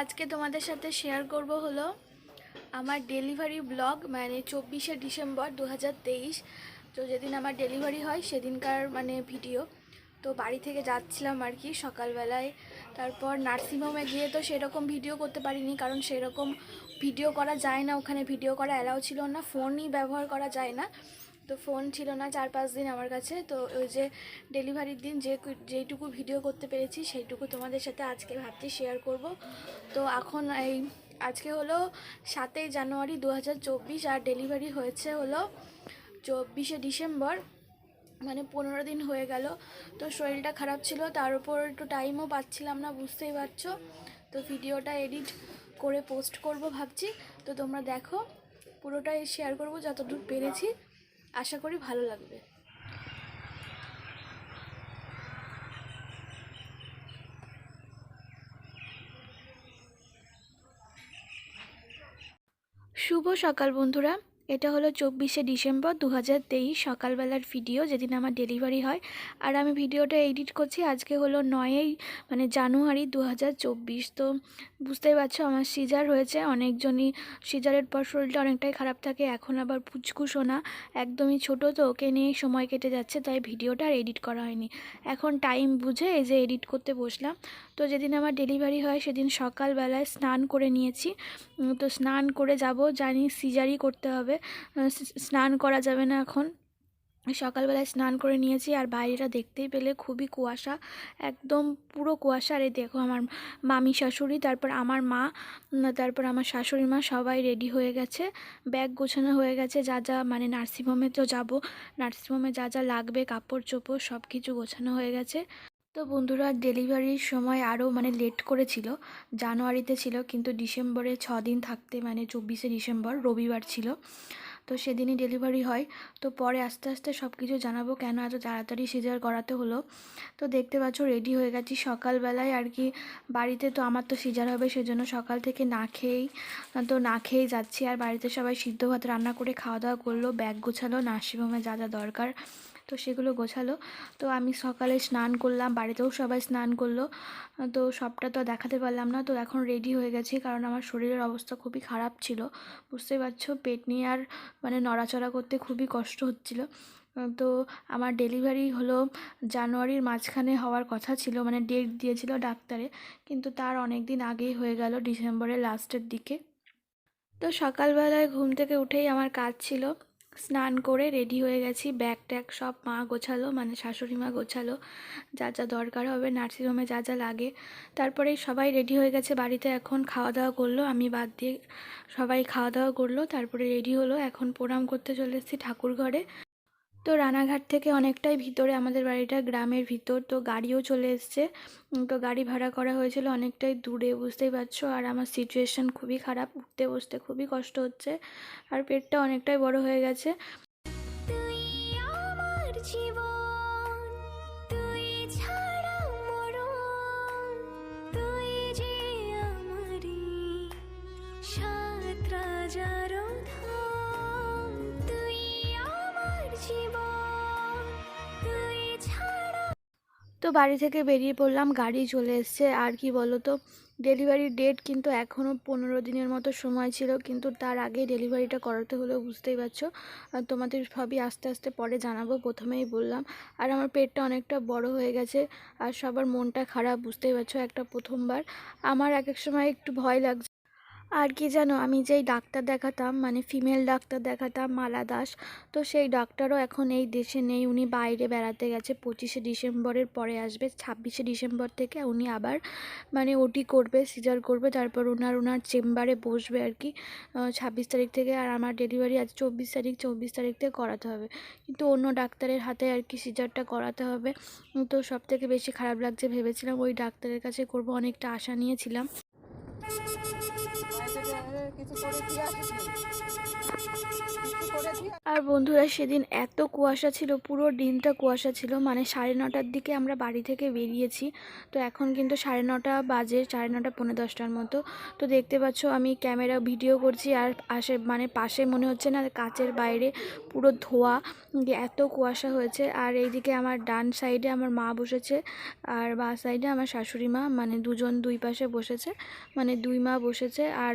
আজকে তোমাদের সাথে শেয়ার করব হলো আমার ডেলিভারি ব্লগ মানে চব্বিশে ডিসেম্বর দু হাজার তেইশ। তো যেদিন আমার ডেলিভারি হয়, সেদিনকার মানে ভিডিও তো বাড়ি থেকে যাচ্ছিলাম আর কি সকালবেলায়। তারপর নার্সিংহোমে গিয়ে তো সেরকম ভিডিও করতে পারিনি, কারণ সেরকম ভিডিও করা যায় না। ওখানে ভিডিও করা অ্যালাউ ছিল না ফোনই ব্যবহার করা যায় না। তো ফোন ছিল না চার পাঁচ দিন আমার কাছে। তো ওই যে ডেলিভারির দিন যে যেইটুকু ভিডিও করতে পেরেছি, সেইটুকু তোমাদের সাথে আজকে ভাবছি শেয়ার করব। তো এখন এই আজকে হলো সাতই জানুয়ারি দু হাজার চব্বিশ আর ডেলিভারি হয়েছে হলো চব্বিশে ডিসেম্বর মানে পনেরো দিন হয়ে গেল। তো শরীরটা খারাপ ছিল, তার উপর একটু টাইমও পাচ্ছিলাম না, বুঝতেই পারছ। তো ভিডিওটা এডিট করে পোস্ট করব ভাবছি। তো তোমরা দেখো, পুরোটাই শেয়ার করব, যতদূর পেরেছি। আশা করি ভালো লাগবে। শুভ সকাল বন্ধুরা। এটা হলো চব্বিশে ডিসেম্বর দু হাজার তেইশ সকালবেলার ভিডিও, যেদিন আমার ডেলিভারি হয়। আর আমি ভিডিওটা এডিট করছি, আজকে হলো নয়ই মানে জানুয়ারি দু হাজার চব্বিশ। তো বুঝতেই পারছ, আমার সিজার হয়েছে, অনেকজনই সিজারের পর শরীরটা অনেকটাই খারাপ থাকে, এখন আবার পুচকুশো না একদমই ছোট, তো ওকে নিয়েই সময় কেটে যাচ্ছে, তাই ভিডিওটা আর এডিট করা হয়নি। এখন টাইম বুঝে এই যে এডিট করতে বসলাম। তো যেদিন আমার ডেলিভারি হয় সেদিন সকালবেলায় স্নান করে নিয়েছি। তো স্নান করে যাব, জানি সিজারই করতে হবে। স্নান করা যাবে না এখন। সকালবেলায় স্নান করে নিয়েছি আর বাইরেটা দেখতেই পেলে খুবই কুয়াশা, একদম পুরো কুয়াশা। আরে দেখো আমার মামি শাশুড়ি, তারপর আমার মা তারপর আমার শাশুড়ি মা সবাই রেডি হয়ে গেছে। ব্যাগ গোছানো হয়ে গেছে, যা যা মানে নার্সিংহোমে তো যাব। নার্সিংহোমে যা যা লাগবে, কাপড় চোপড় সব কিছু গোছানো হয়ে গেছে। তো বন্ধুরা ডেলিভারির সময় আরও মানে লেট করেছিল, জানুয়ারিতে ছিল কিন্তু ডিসেম্বরে ছ দিন থাকতে মানে চব্বিশে ডিসেম্বর রবিবার ছিল। তো সেদিনই ডেলিভারি হয়। তো পরে আস্তে আস্তে সব কিছু জানাব কেন এত তাড়াতাড়ি সিজার করাতে হলো। তো দেখতে পাচ্ছ রেডি হয়ে গেছি সকালবেলায় আর কি। বাড়িতে তো আমার তো সিজার হবে সেজন্য সকাল থেকে না খেয়েই, তো না খেয়েই যাচ্ছি। আর বাড়িতে সবাই সিদ্ধ ভাত রান্না করে খাওয়া দাওয়া করল, ব্যাগ গোছালো, নার্সিংহোমে যা যা দরকার। তো সেগুলো গোছালো। তো আমি সকালে স্নান করলাম, বাড়িতেও সবাই স্নান করল। তো সবটা তো দেখাতে পারলাম না, তো এখন রেডি হয়ে গেছি, কারণ আমার শরীরের অবস্থা খুবই খারাপ ছিল। বুঝতে পারছ, পেট নিয়ে আর মানে নড়াচড়া করতে খুবই কষ্ট হচ্ছিল। তো আমার ডেলিভারি হলো জানুয়ারির মাঝখানে হওয়ার কথা ছিল মানে ডেট দিয়েছিল ডাক্তারে, কিন্তু তার অনেক দিন আগেই হয়ে গেল ডিসেম্বরের লাস্টের দিকে। তো সকালবেলায় ঘুম থেকে উঠেই আমার কাজ ছিল। স্নান করে রেডি হয়ে গেছি। ব্যাগ ট্যাগ সব মা গোছালো মানে শাশুড়ি মা গোছালো। যা যা দরকার হবে নার্সিংহোমে যা যা লাগে। তারপরে সবাই রেডি হয়ে গেছে বাড়িতে এখন খাওয়া দাওয়া করল, আমি বাদ দিয়ে সবাই খাওয়া দাওয়া করল, তারপরে রেডি হলো। এখন প্রণাম করতে চলে এসেছি ঠাকুর ঘরে তো রানাঘাট থেকে অনেকটাই ভিতরে আমাদের বাড়িটা গ্রামের ভিতর, তো গাড়িও চলে এসছে। তো গাড়ি ভাড়া করা হয়েছিল অনেকটাই দূরে, বুঝতেই পারছ? আর আমার সিচুয়েশান খুবই খারাপ, উঠতে বসতে খুবই কষ্ট হচ্ছে। আর পেটটা অনেকটাই বড় হয়ে গেছে। বাড়ি থেকে বেরিয়ে পড়লাম, গাড়ি চলে এসছে। আর কি বলো তো ডেলিভারির ডেট কিন্তু এখনও পনেরো দিনের মতো সময় ছিল, কিন্তু তার আগে ডেলিভারিটা করাতে হলো, বুঝতেই পারছ। তোমাদের সবই আস্তে আস্তে পরে জানাব, প্রথমেই বললাম। আর আমার পেটটা অনেকটা বড় হয়ে গেছে, আর সবার মনটা খারাপ, বুঝতেই পারছ, একটা প্রথমবার। আমার এক এক সময় একটু ভয় লাগছে। আর কি জানো, আমি যেই ডাক্তার দেখাতাম মানে ফিমেল ডাক্তার দেখাতাম, মালা দাস, তো সেই ডাক্তারও এখন এই দেশে নেই। উনি বাইরে বেড়াতে গেছে, পঁচিশে ডিসেম্বরের পরে আসবে, ছাব্বিশে ডিসেম্বর থেকে উনি আবার মানে ওটি করবে সিজার করবে, তারপর ওনার ওনার চেম্বারে বসবে আর কি ছাব্বিশ তারিখ থেকে। আর আমার ডেলিভারি আজ চব্বিশ তারিখ চব্বিশ তারিখ থেকে করাতে হবে। কিন্তু অন্য ডাক্তারের হাতে আর কি সিজারটা করাতে হবে, তো সব থেকে বেশি খারাপ লাগছে ভেবেছিলাম ওই ডাক্তারের কাছে করব, অনেকটা আশা নিয়েছিলাম। আর বন্ধুরা, সেদিন এত কুয়াশা ছিল, পুরো দিনটা কুয়াশা ছিল। মানে সাড়ে নটার দিকে আমরা বাড়ি থেকে বেরিয়েছি। তো এখন কিন্তু সাড়ে নটা বাজে, সাড়ে নটা পনেরো দশটার মতো। তো দেখতে পাচ্ছ, আমি ক্যামেরা ভিডিও করছি আর আশে মানে পাশে মনে হচ্ছে না, কাচের বাইরে পুরো ধোয়া। এত কুয়াশা হয়েছে। আর এইদিকে আমার ডান সাইডে আমার মা বসেছে, আর বা সাইডে আমার শাশুড়ি মা মানে দুজন দুই পাশে বসেছে। মানে দুই মা বসেছে, আর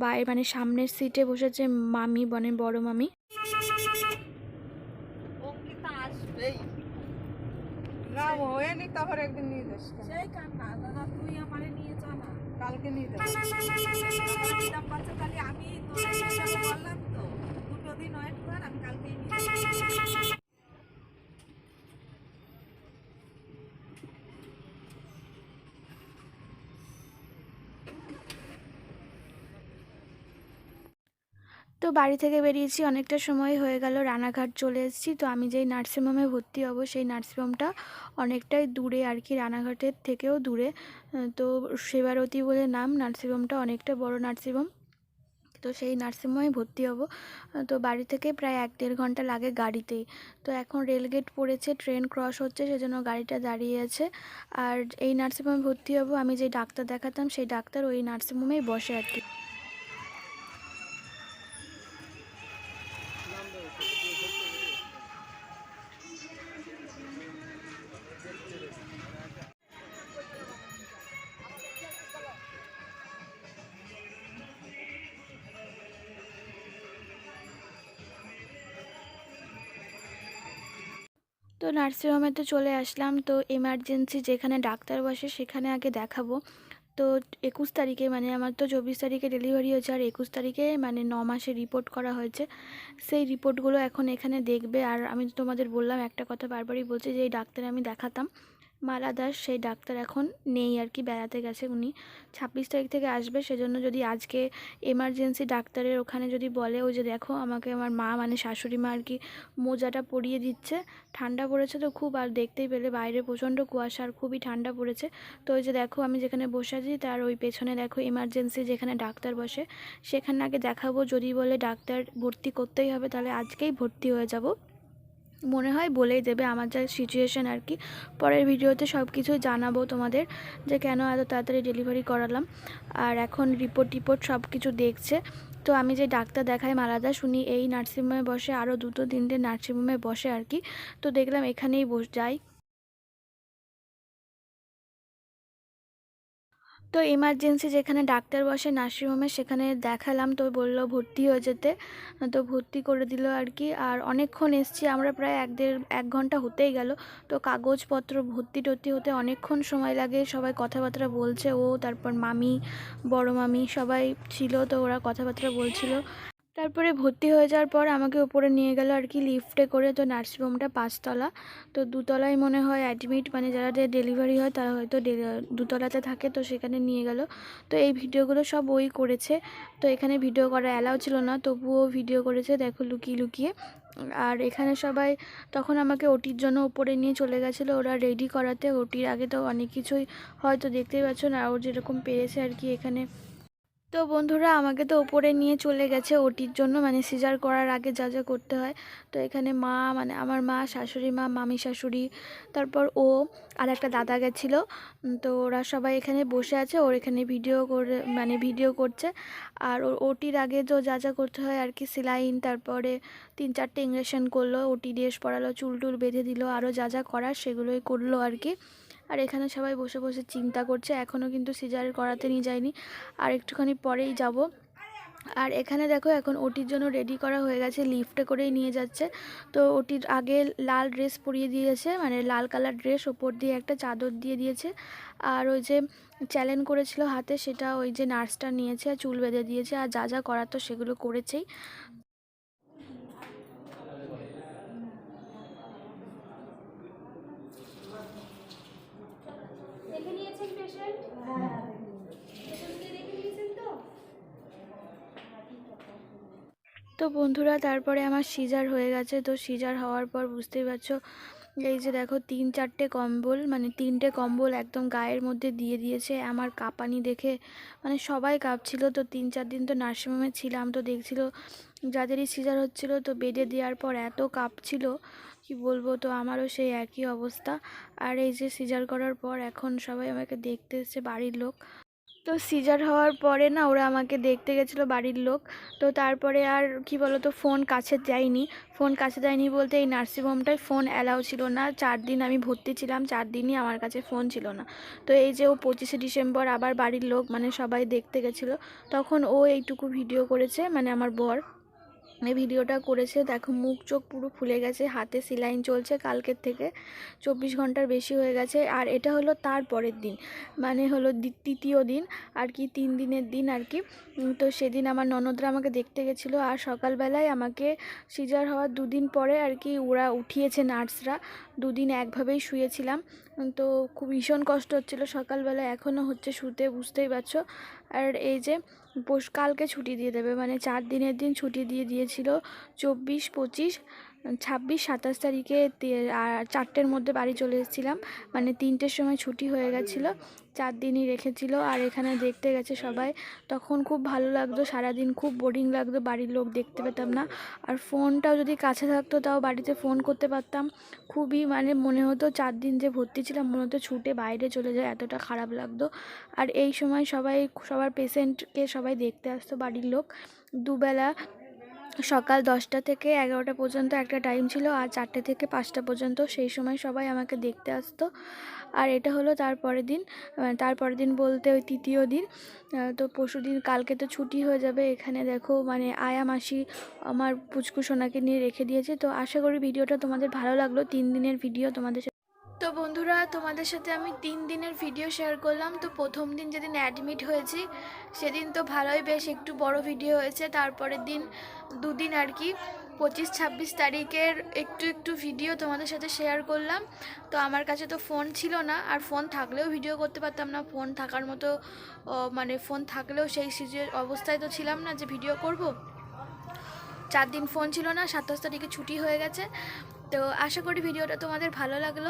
বাইরে মানে সামনের সিটে বসেছে মামি মানে বড় মামি। কালকে আমি যাব বললাম তো। দুটো দিন ওয়েট কর আমি কালকেই বাড়ি থেকে বেরিয়েছি, অনেকটা সময় হয়ে গেল, রানাঘাট চলে এসেছি। তো আমি যেই নার্সিংহোমে ভর্তি হব, সেই নার্সিংহোমটা অনেকটাই দূরে আর কি, রানাঘাটের থেকেও দূরে। তো সেবারতী বলে নাম, নার্সিংহোমটা অনেকটা বড় নার্সিংহোম। তো সেই নার্সিংহোমে ভর্তি হব। তো বাড়ি থেকে প্রায় এক দেড় ঘণ্টা লাগে গাড়িতেই। তো এখন রেলগেট পড়েছে, ট্রেন ক্রস হচ্ছে, সেজন্য গাড়িটা দাঁড়িয়ে আছে। আর এই নার্সিংহোমে ভর্তি হব, আমি যে ডাক্তার দেখাতাম, সেই ডাক্তার ওই নার্সিংহোমেই বসে আর কি। নার্সিংহোমে তো চলে আসলাম, তো এমার্জেন্সি যেখানে ডাক্তার বসে সেখানে আগে দেখাবো। তো একুশ তারিখে মানে আমার তো চব্বিশ তারিখে ডেলিভারি হয়েছে আর একুশ তারিখে মানে ন মাসে রিপোর্ট করা হয়েছে। সেই রিপোর্টগুলো এখন এখানে দেখবে। আর আমি তোমাদের বললাম, একটা কথা বারবারই বলছি যে এই ডাক্তারে আমি দেখাতাম। মালা দাস সেই ডাক্তার এখন নেই আর কি, বেড়াতে গেছে উনি। ছাব্বিশ তারিখ থেকে আসবে, সেজন্য যদি আজকে এমার্জেন্সি ডাক্তারের ওখানে যদি বলে, ওই যে দেখো আমাকে আমার মা মানে শাশুড়ি মা আর কি মোজাটা পরিয়ে দিচ্ছে। ঠান্ডা পড়েছে তো খুব, আর দেখতেই পেলে বাইরে প্রচণ্ড কুয়াশা আর খুবই ঠান্ডা পড়েছে। তো ওই যে দেখো আমি যেখানে বসে আছি, তার ওই পেছনে দেখো এমার্জেন্সি যেখানে ডাক্তার বসে, সেখানে আগে দেখাবো। যদি বলে ডাক্তার ভর্তি করতেই হবে, তাহলে আজকেই ভর্তি হয়ে যাব। মনে হয় বলেই দেবে আমার যা সিচুয়েশান আর কি। পরের ভিডিওতে সব কিছু জানাব তোমাদের যে কেন এত তাড়াতাড়ি ডেলিভারি করালাম। আর এখন রিপোর্ট টিপোর্ট সব কিছু দেখছে। তো আমি যে ডাক্তার দেখাই মালাদা শুনি এই নার্সিংহোমে বসে আরও দুটো তিনটে নার্সিংহোমে বসে আর কি। তো দেখলাম এখানেই বস, যাই। তো এমার্জেন্সি যেখানে ডাক্তার বসে নার্সিংহোমে সেখানে দেখালাম, তো বলল ভর্তি হয়ে যেতে। তো ভর্তি করে দিল আর কি। আর অনেকক্ষণ এসছি, আমরা প্রায় এক দেড়, এক ঘণ্টা হতেই গেল। তো কাগজপত্র, ভর্তি টর্তি হতে অনেকক্ষণ সময় লাগে, সবাই কথাবার্তা বলছে, ও, তারপর মামি, বড় মামি সবাই ছিল, তো ওরা কথাবার্তা বলছিল। তারপরে ভর্তি হয়ে যাওয়ার পর আমাকে উপরে নিয়ে গেল আর কি লিফটে করে, তো নার্সিংহোমটা পাঁচতলা। তো দুতলায় মনে হয় অ্যাডমিট মানে যারা যে ডেলিভারি হয় তারা হয়তো দুতলাতে থাকে, তো সেখানে নিয়ে গেল। তো এই ভিডিওগুলো সব ওই করেছে। তো এখানে ভিডিও করা অ্যালাউ ছিল না, তবুও ভিডিও করেছে, দেখো লুকিয়ে লুকিয়ে। আর এখানে সবাই তখন আমাকে ওটির জন্য উপরে নিয়ে চলে গেছিল, ওরা রেডি করাতে। ওটির আগে তো অনেক কিছুই হয়তো দেখতেই পাচ্ছ না, ও যেরকম পেরেছে আর কি এখানে। তো বন্ধুরা, আমাকে তো ওপরে নিয়ে চলে গেছে ওটির জন্য মানে সিজার করার আগে যা যা করতে হয়। তো এখানে মা মানে আমার মা, শাশুড়ি মা, মামি শাশুড়ি, তারপর ও আর একটা দাদা গেছিল। তো ওরা সবাই এখানে বসে আছে, ওর এখানে ভিডিও করে মানে ভিডিও করছে। আর ওর ওটির আগে তো যা যা করতে হয় আর কি, সেলাইন, তারপরে তিন চারটে ইঞ্জেকশন করল, ওটি ড্রেস পরালো, চুল টুল বেঁধে দিল আরও যা যা করার সেগুলোই করল আর কি। আর এখানে সবাই বসে বসে চিন্তা করছে। এখনও কিন্তু সিজার করাতে নিয়ে যায়নি। আর একটুখানি পরেই যাব। আর এখানে দেখো এখন ওটির জন্য রেডি করা হয়ে গেছে। লিফটে করেই নিয়ে যাচ্ছে। তো ওটির আগে লাল ড্রেস পরিয়ে দিয়েছে। মানে লাল কালার ড্রেস ওপর দিয়ে একটা চাদর দিয়ে দিয়েছে। আর ওই যে চ্যালেঞ্জ করেছিল হাতে, সেটা ওই যে নার্সটা নিয়েছে, আর চুল বেঁধে দিয়েছে। আর যা যা করার তো সেগুলো করেছেই দেখে নিয়েছেন পেশেন্ট পেশেন্টকে দেখে নিয়েছেন তো তো বন্ধুরা, তারপরে আমার সিজার হয়ে গেছে। তো সিজার হওয়ার পর বুঝতেই পারছ, এই যে দেখো, তিন চারটে কম্বল মানে তিনটে কম্বল একদম গায়ের মধ্যে দিয়ে দিয়েছে। আমার কাঁপানি দেখে মানে সবাই কাঁপছিল। তো তিন চার দিন তো নার্সিংহোমে ছিলাম, তো দেখছিল যাদেরই সিজার হচ্ছিল, তো বেডে দেওয়ার পর এত কাঁপছিল, কি বলব, তো আমারও সেই একই অবস্থা। আর এই যে সিজার করার পর এখন সবাই আমাকে দেখতে এসছে, বাড়ির লোক। তো সিজার হওয়ার পরে না ওরা আমাকে দেখতে গেছিল বাড়ির লোক। তো তারপরে আর কি বলো তো ফোন কাছে যায়নি। ফোন কাছে যায়নি বলতে এই নার্সিংহোমটায় ফোন অ্যালাউ ছিল না। চার দিন আমি ভর্তি ছিলাম, চার দিনই আমার কাছে ফোন ছিল না। তো এই যে ও পঁচিশে ডিসেম্বর আবার বাড়ির লোক মানে সবাই দেখতে গেছিল, তখন ও এইটুকু ভিডিও করেছে মানে আমার বর। এই ভিডিওটা করেছে, দেখো মুখ চোখ পুরো ফুলে গেছে, হাতে সিলাইন চলছে কালকের থেকে, চব্বিশ ঘণ্টার বেশি হয়ে গেছে, আর এটা হলো তার পরের দিন মানে হলো তৃতীয় দিন, আর কি তিন দিনের দিন আর কি তো সেদিন আমার ননদরা আমাকে দেখতে গেছিল, আর সকালবেলায় আমাকে সিজার হওয়ার দুদিন পরে আর কি ওরা উঠিয়েছে নার্সরা দুদিন একভাবেই শুয়েছিলাম। তো খুব ভীষণ কষ্ট হচ্ছিল। সকালবেলা এখনও হচ্ছে শুতে বুঝতেই পারছ। আর এই যে পোষ কালকে ছুটি দিয়ে দেবে। মানে চার দিনের দিন ছুটি দিয়ে দিয়েছিল। চব্বিশ, পঁচিশ ছাব্বিশ, সাতাশ তারিখে চারটের মধ্যে বাড়ি চলে এসেছিলাম। মানে তিনটের সময় ছুটি হয়ে গেছিল, চার দিনই রেখেছিল। আর এখানে দেখতে গেছে সবাই, তখন খুব ভালো লাগতো, সারাদিন খুব বোরিং লাগতো, বাড়ির লোক দেখতে পেতাম না। আর ফোনটাও যদি কাছে থাকতো, তাও বাড়িতে ফোন করতে পারতাম। খুবই মানে মনে হতো, চার দিন যে ভর্তি ছিলাম, মনে হতো ছুটে বাইরে চলে যায়, এতটা খারাপ লাগতো। আর এই সময় সবাই, সবার পেশেন্টকে সবাই দেখতে আসতো, বাড়ির লোক। দুবেলা সকাল দশটা থেকে এগারোটা পর্যন্ত একটা টাইম ছিল, আর চারটে থেকে পাঁচটা পর্যন্ত সেই সময় সবাই আমাকে দেখতে আসতো। আর এটা হলো তারপরের দিন। তারপরের দিন বলতে ওই তৃতীয় দিন। তো পরশু দিন কালকে তো ছুটি হয়ে যাবে, এখানে দেখো মানে আয়া মাসি আমার পুচকু সোনাকে নিয়ে রেখে দিয়েছে। তো আশা করি ভিডিওটা তোমাদের ভালো লাগল। তিন দিনের ভিডিও তোমাদের তো বন্ধুরা, তোমাদের সাথে আমি তিন দিনের ভিডিও শেয়ার করলাম। তো প্রথম দিন যেদিন অ্যাডমিট হয়েছি, সেদিন তো ভালোই বেশ একটু বড় ভিডিও হয়েছে। তারপরের দিন দুদিন আর কি, পঁচিশ ছাব্বিশ তারিখের একটু একটু ভিডিও তোমাদের সাথে শেয়ার করলাম। তো আমার কাছে তো ফোন ছিল না, আর ফোন থাকলেও ভিডিও করতে পারতাম না। ফোন থাকার মতো মানে ফোন থাকলেও সেই অবস্থায় তো ছিলাম না যে ভিডিও করব। চার দিন ফোন ছিল না, সাতাশ তারিখে ছুটি হয়ে গেছে। তো আশা করি ভিডিওটা তোমাদের ভালো লাগল।